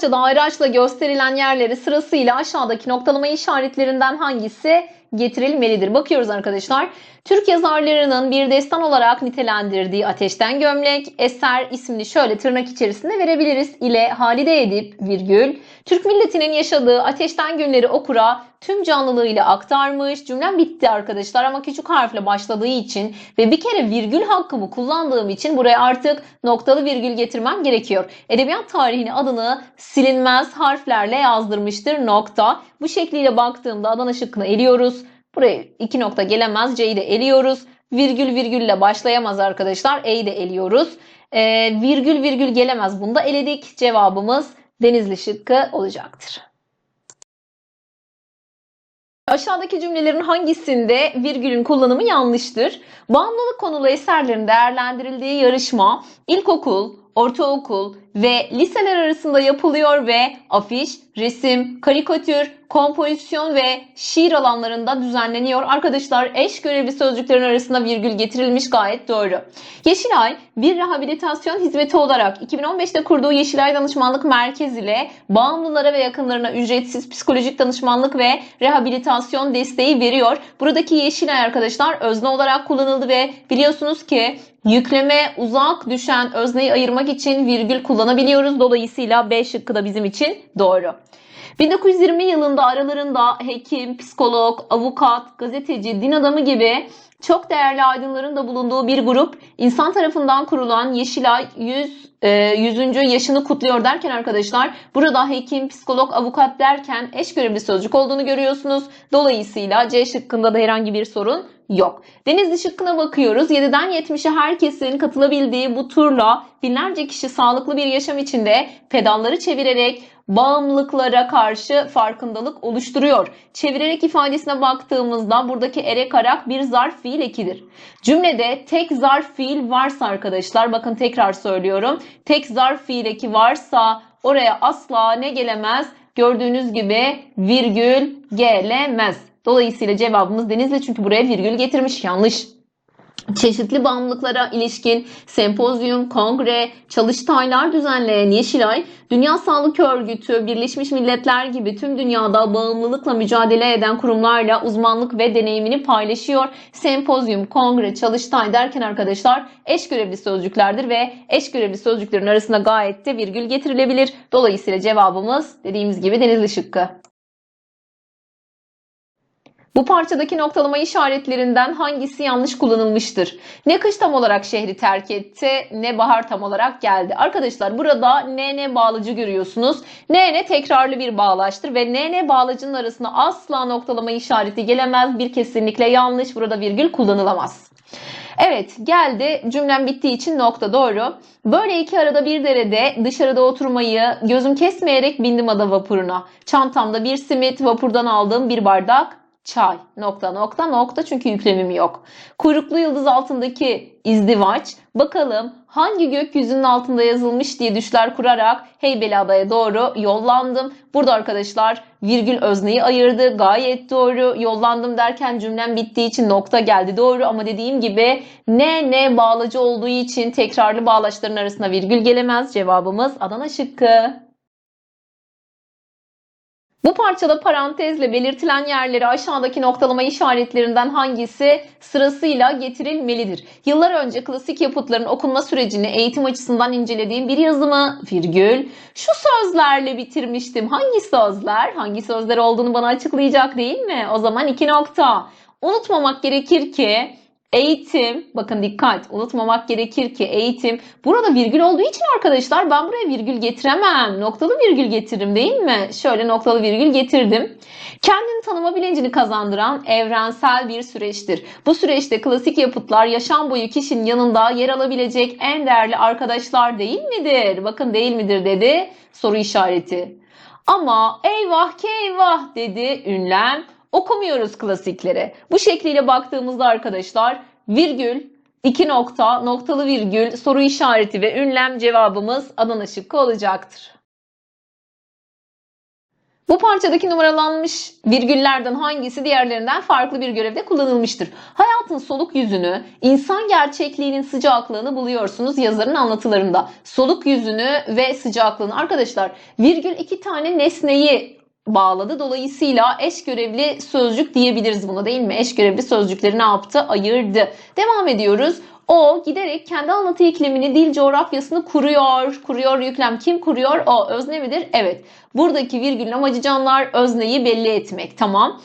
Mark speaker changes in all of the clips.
Speaker 1: Parçada ayraçla gösterilen yerleri sırasıyla aşağıdaki noktalama işaretlerinden hangisi getirilmelidir? Bakıyoruz arkadaşlar. Türk yazarlarının bir destan olarak nitelendirdiği Ateşten Gömlek, eser ismini şöyle tırnak içerisinde verebiliriz ile Halide Edip, virgül, Türk milletinin yaşadığı ateşten günleri okura tüm canlılığıyla aktarmış. Cümlem bitti arkadaşlar ama küçük harfle başladığı için ve bir kere virgül hakkımı kullandığım için buraya artık noktalı virgül getirmem gerekiyor. Edebiyat tarihini adını silinmez harflerle yazdırmıştır nokta. Bu şekliyle baktığımda Adana şıkkını eliyoruz. Buraya iki nokta gelemez. C'yi de eliyoruz. Virgül virgülle başlayamaz arkadaşlar. E'yi de eliyoruz. Ee, virgül virgül gelemez. Bunu da eledik. Cevabımız Denizli şıkkı olacaktır. Aşağıdaki cümlelerin hangisinde virgülün kullanımı yanlıştır? Bağımlılık konulu eserlerin değerlendirildiği yarışma ilkokul, ortaokul ve liseler arasında yapılıyor ve afiş, resim, karikatür, kompozisyon ve şiir alanlarında düzenleniyor. Arkadaşlar eş görevli sözcüklerin arasında virgül getirilmiş gayet doğru. Yeşilay bir rehabilitasyon hizmeti olarak 2015'te kurduğu Yeşilay Danışmanlık Merkezi ile bağımlılara ve yakınlarına ücretsiz psikolojik danışmanlık ve rehabilitasyon desteği veriyor. Buradaki Yeşilay arkadaşlar özne olarak kullanıldı ve biliyorsunuz ki yükleme uzak düşen özneyi ayırmak için virgül kullanabiliyoruz. Dolayısıyla B şıkkı da bizim için doğru. 1920 yılında aralarında hekim, psikolog, avukat, gazeteci, din adamı gibi çok değerli aydınların da bulunduğu bir grup insan tarafından kurulan Yeşilay 100 e, 100. yaşını kutluyor derken arkadaşlar burada hekim, psikolog, avukat derken eş görevli sözcük olduğunu görüyorsunuz. Dolayısıyla C şıkkında da herhangi bir sorun yok. Denizli şıkkına bakıyoruz. 7'den 70'e herkesin katılabildiği bu turla binlerce kişi sağlıklı bir yaşam içinde pedalları çevirerek bağımlılıklara karşı farkındalık oluşturuyor. Çevirerek ifadesine baktığımızda buradaki erek arak bir zarf fiil ekidir. Cümlede tek zarf fiil varsa arkadaşlar bakın tekrar söylüyorum. Tek zarf fiil eki varsa oraya asla ne gelemez? Gördüğünüz gibi virgül gelemez. Dolayısıyla cevabımız Denizli çünkü buraya virgül getirmiş. Yanlış. Çeşitli bağımlılıklara ilişkin sempozyum, kongre, çalıştaylar düzenleyen Yeşilay, Dünya Sağlık Örgütü, Birleşmiş Milletler gibi tüm dünyada bağımlılıkla mücadele eden kurumlarla uzmanlık ve deneyimini paylaşıyor. Sempozyum, kongre, çalıştay derken arkadaşlar eş görevli sözcüklerdir ve eş görevli sözcüklerin arasında gayet de virgül getirilebilir. Dolayısıyla cevabımız dediğimiz gibi Denizli şıkkı. Bu parçadaki noktalama işaretlerinden hangisi yanlış kullanılmıştır? Ne kış tam olarak şehri terk etti, ne bahar tam olarak geldi. Arkadaşlar burada NN bağlacı görüyorsunuz. NN tekrarlı bir bağlaçtır ve NN bağlacının arasında asla noktalama işareti gelemez. Bir kesinlikle yanlış. Burada virgül kullanılamaz. Evet geldi cümlem bittiği için nokta doğru. Böyle iki arada bir derede dışarıda oturmayı gözüm kesmeyerek bindim ada vapuruna. Çantamda bir simit vapurdan aldığım bir bardak çay nokta nokta nokta çünkü yüklemim yok. Kuyruklu yıldız altındaki izdivaç bakalım hangi gökyüzünün altında yazılmış diye düşler kurarak Heybeliada'ya doğru yollandım. Burada arkadaşlar virgül özneyi ayırdı. Gayet doğru. Yollandım derken cümlem bittiği için nokta geldi. Doğru ama dediğim gibi ne ne bağlacı olduğu için tekrarlı bağlaçların arasına virgül gelemez. Cevabımız Adana şıkkı. Bu parçada parantezle belirtilen yerleri aşağıdaki noktalama işaretlerinden hangisi sırasıyla getirilmelidir? Yıllar önce klasik yapıtların okunma sürecini eğitim açısından incelediğim bir yazımı virgül şu sözlerle bitirmiştim. Hangi sözler? Hangi sözler olduğunu bana açıklayacak değil mi? O zaman iki nokta. Unutmamak gerekir ki Eğitim, bakın dikkat unutmamak gerekir ki eğitim burada virgül olduğu için arkadaşlar ben buraya virgül getiremem. Noktalı virgül getiririm değil mi? Şöyle noktalı virgül getirdim. Kendini tanıma bilincini kazandıran evrensel bir süreçtir. Bu süreçte klasik yapıtlar yaşam boyu kişinin yanında yer alabilecek en değerli arkadaşlar değil midir? Bakın değil midir dedi soru işareti. Ama eyvah ki dedi ünlem okumuyoruz klasikleri. Bu şekliyle baktığımızda arkadaşlar virgül, iki nokta, noktalı virgül, soru işareti ve ünlem cevabımız Adana şıkkı olacaktır. Bu parçadaki numaralanmış virgüllerden hangisi diğerlerinden farklı bir görevde kullanılmıştır? Hayatın soluk yüzünü, insan gerçekliğinin sıcaklığını buluyorsunuz yazarın anlatılarında. Soluk yüzünü ve sıcaklığını. Arkadaşlar virgül iki tane nesneyi bağladı. Dolayısıyla eş görevli sözcük diyebiliriz buna değil mi? Eş görevli sözcükleri ne yaptı? Ayırdı. Devam ediyoruz. O giderek kendi anlatı iklimini, dil coğrafyasını kuruyor. Kuruyor yüklem. Kim kuruyor? O. Özne midir? Evet. Buradaki virgülün amacı canlar özneyi belli etmek. Tamam.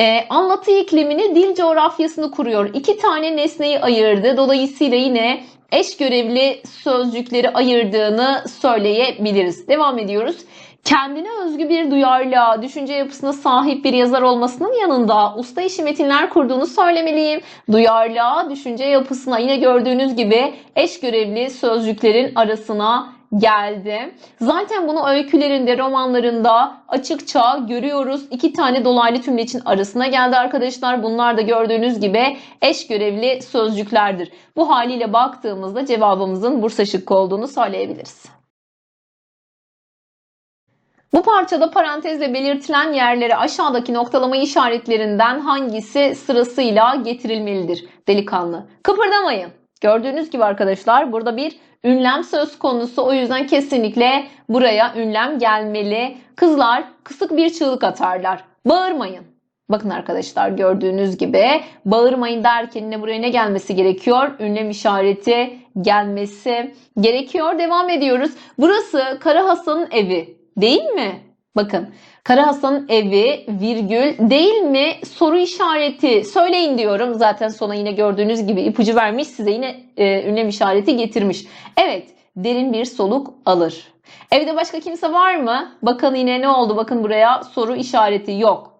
Speaker 1: Ee, anlatı iklimini, dil coğrafyasını kuruyor. İki tane nesneyi ayırdı. Dolayısıyla yine eş görevli sözcükleri ayırdığını söyleyebiliriz. Devam ediyoruz. Kendine özgü bir duyarlılığa, düşünce yapısına sahip bir yazar olmasının yanında usta işi metinler kurduğunu söylemeliyim. Duyarlılığa, düşünce yapısına yine gördüğünüz gibi eş görevli sözcüklerin arasına geldi. Zaten bunu öykülerinde, romanlarında açıkça görüyoruz. İki tane dolaylı tümleçin arasına geldi arkadaşlar. Bunlar da gördüğünüz gibi eş görevli sözcüklerdir. Bu haliyle baktığımızda cevabımızın Bursa şıkkı olduğunu söyleyebiliriz. Bu parçada parantezle belirtilen yerlere aşağıdaki noktalama işaretlerinden hangisi sırasıyla getirilmelidir delikanlı? Kıpırdamayın. Gördüğünüz gibi arkadaşlar burada bir ünlem söz konusu. O yüzden kesinlikle buraya ünlem gelmeli. Kızlar kısık bir çığlık atarlar. Bağırmayın. Bakın arkadaşlar gördüğünüz gibi bağırmayın derken yine buraya ne gelmesi gerekiyor? Ünlem işareti gelmesi gerekiyor. Devam ediyoruz. Burası Kara Hasan'ın evi. Değil mi? Bakın Kara Hasan'ın evi virgül değil mi soru işareti söyleyin diyorum. Zaten sona yine gördüğünüz gibi ipucu vermiş size yine e, ünlem işareti getirmiş. Evet derin bir soluk alır. Evde başka kimse var mı? Bakın yine ne oldu? Bakın buraya soru işareti yok.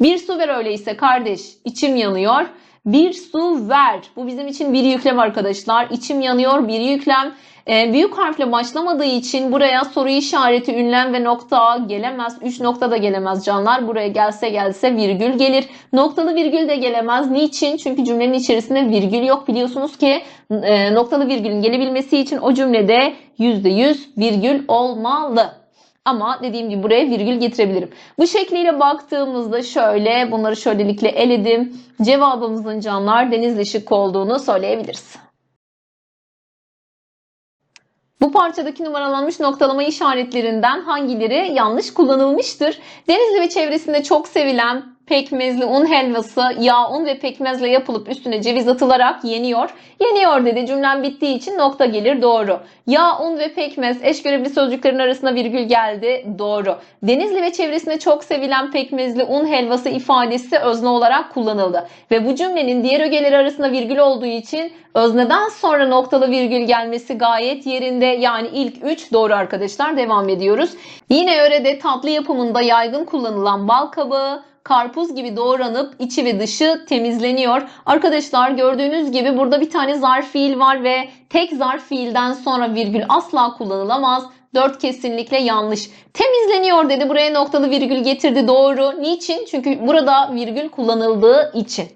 Speaker 1: Bir su ver öyleyse kardeş. İçim yanıyor. Bir su ver. Bu bizim için bir yüklem arkadaşlar. İçim yanıyor bir yüklem. Ee, büyük harfle başlamadığı için buraya soru işareti, ünlem ve nokta gelemez. 3 nokta da gelemez canlar. Buraya gelse gelse virgül gelir. Noktalı virgül de gelemez. Niçin? Çünkü cümlenin içerisinde virgül yok. Biliyorsunuz ki e, noktalı virgülün gelebilmesi için o cümlede %100 virgül olmalı. Ama dediğim gibi buraya virgül getirebilirim. Bu şekliyle baktığımızda şöyle bunları şöylelikle eledim. Cevabımızın canlar denizli şık olduğunu söyleyebiliriz. Bu parçadaki numaralanmış noktalama işaretlerinden hangileri yanlış kullanılmıştır? Denizli ve çevresinde çok sevilen pekmezli un helvası yağ, un ve pekmezle yapılıp üstüne ceviz atılarak yeniyor. Yeniyor dedi cümlem bittiği için nokta gelir doğru. Yağ, un ve pekmez eş görevli sözcüklerin arasında virgül geldi doğru. Denizli ve çevresinde çok sevilen pekmezli un helvası ifadesi özne olarak kullanıldı. Ve bu cümlenin diğer ögeleri arasında virgül olduğu için özneden sonra noktalı virgül gelmesi gayet yerinde. Yani ilk 3 doğru arkadaşlar devam ediyoruz. Yine örede tatlı yapımında yaygın kullanılan bal kabağı, karpuz gibi doğranıp içi ve dışı temizleniyor. Arkadaşlar gördüğünüz gibi burada bir tane zarf fiil var ve tek zarf fiilden sonra virgül asla kullanılamaz. 4 kesinlikle yanlış. Temizleniyor dedi. Buraya noktalı virgül getirdi. Doğru. Niçin? Çünkü burada virgül kullanıldığı için.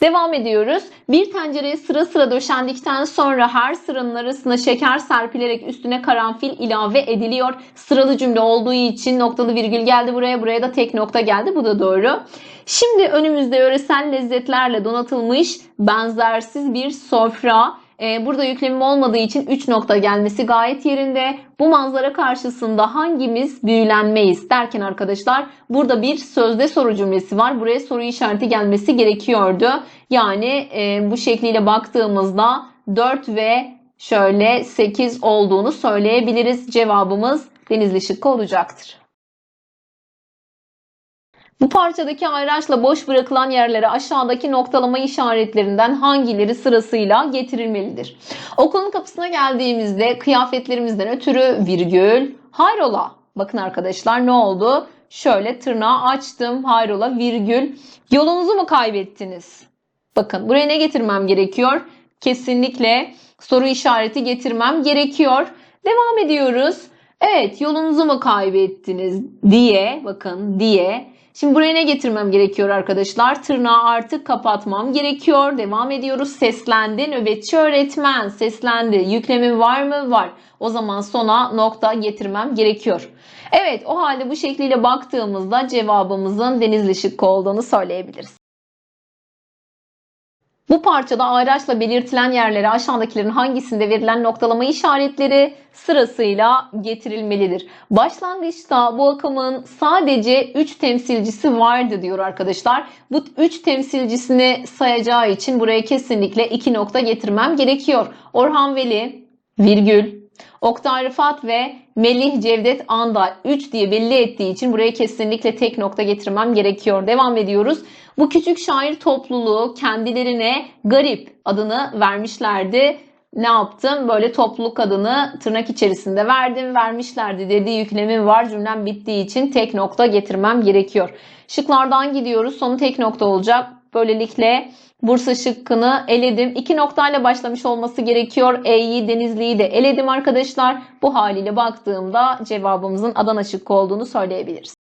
Speaker 1: Devam ediyoruz. Bir tencereye sıra sıra döşendikten sonra her sıranın arasına şeker serpilerek üstüne karanfil ilave ediliyor. Sıralı cümle olduğu için noktalı virgül geldi buraya. Buraya da tek nokta geldi. Bu da doğru. Şimdi önümüzde yöresel lezzetlerle donatılmış benzersiz bir sofra. Ee, burada yüklemim olmadığı için 3 nokta gelmesi gayet yerinde. Bu manzara karşısında hangimiz büyülenmeyiz derken arkadaşlar burada bir sözde soru cümlesi var. Buraya soru işareti gelmesi gerekiyordu. Yani e, bu şekliyle baktığımızda 4 ve şöyle 8 olduğunu söyleyebiliriz. Cevabımız Denizli şıkkı olacaktır. Bu parçadaki ayraçla boş bırakılan yerlere aşağıdaki noktalama işaretlerinden hangileri sırasıyla getirilmelidir? Okulun kapısına geldiğimizde kıyafetlerimizden ötürü virgül hayrola. Bakın arkadaşlar ne oldu? Şöyle tırnağı açtım hayrola virgül. Yolunuzu mu kaybettiniz? Bakın buraya ne getirmem gerekiyor? Kesinlikle soru işareti getirmem gerekiyor. Devam ediyoruz. Evet yolunuzu mu kaybettiniz diye bakın diye. Şimdi buraya ne getirmem gerekiyor arkadaşlar? Tırnağı artık kapatmam gerekiyor. Devam ediyoruz. Seslendi. Nöbetçi öğretmen seslendi. Yüklemin var mı? Var. O zaman sona nokta getirmem gerekiyor. Evet o halde bu şekliyle baktığımızda cevabımızın Denizli şıkkı olduğunu söyleyebiliriz. Bu parçada ayraçla belirtilen yerlere aşağıdakilerin hangisinde verilen noktalama işaretleri sırasıyla getirilmelidir. Başlangıçta bu akımın sadece 3 temsilcisi vardı diyor arkadaşlar. Bu 3 temsilcisini sayacağı için buraya kesinlikle 2 nokta getirmem gerekiyor. Orhan Veli, virgül, Oktay Rıfat ve Melih Cevdet Anda 3 diye belli ettiği için buraya kesinlikle tek nokta getirmem gerekiyor. Devam ediyoruz. Bu küçük şair topluluğu kendilerine garip adını vermişlerdi. Ne yaptım? Böyle topluluk adını tırnak içerisinde verdim. Vermişlerdi dediği yüklemim var. Cümlem bittiği için tek nokta getirmem gerekiyor. Şıklardan gidiyoruz. Sonu tek nokta olacak. Böylelikle Bursa şıkkını eledim. İki noktayla başlamış olması gerekiyor. E'yi, Denizli'yi de eledim arkadaşlar. Bu haliyle baktığımda cevabımızın Adana şıkkı olduğunu söyleyebiliriz.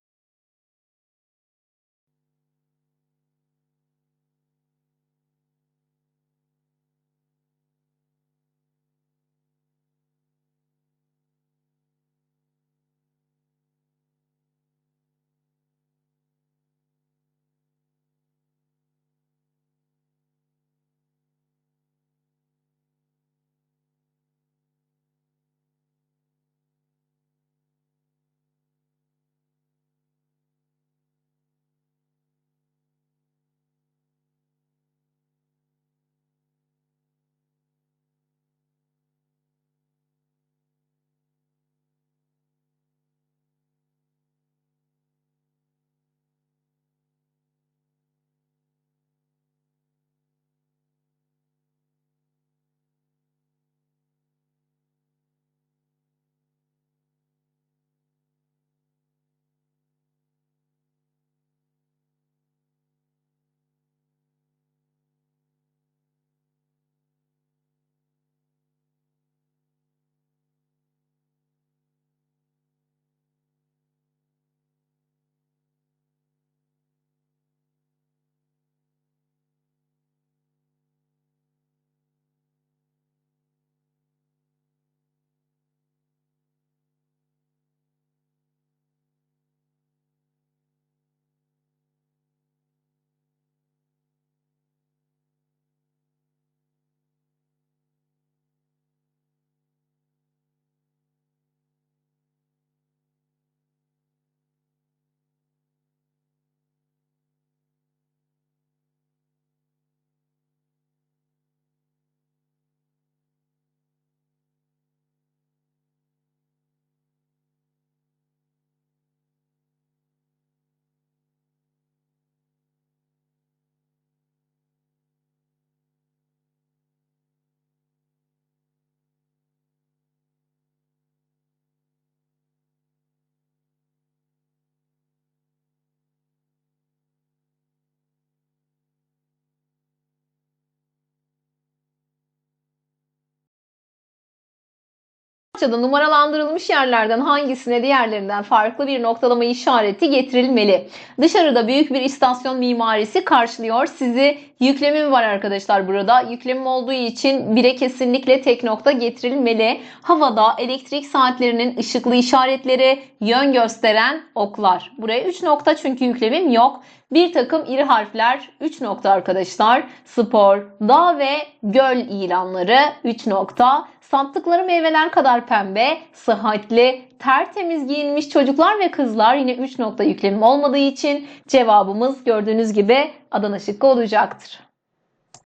Speaker 1: Parçada numaralandırılmış yerlerden hangisine diğerlerinden farklı bir noktalama işareti getirilmeli? Dışarıda büyük bir istasyon mimarisi karşılıyor. Sizi yüklemim var arkadaşlar burada. Yüklemim olduğu için bire kesinlikle tek nokta getirilmeli. Havada elektrik saatlerinin ışıklı işaretleri yön gösteren oklar. Buraya 3 nokta çünkü yüklemim yok. Bir takım iri harfler 3 nokta arkadaşlar. Spor, dağ ve göl ilanları 3 nokta. Sattıkları meyveler kadar pembe, sıhhatli, tertemiz giyinmiş çocuklar ve kızlar yine 3 nokta yüklemim olmadığı için cevabımız gördüğünüz gibi Adana şıkkı olacaktır.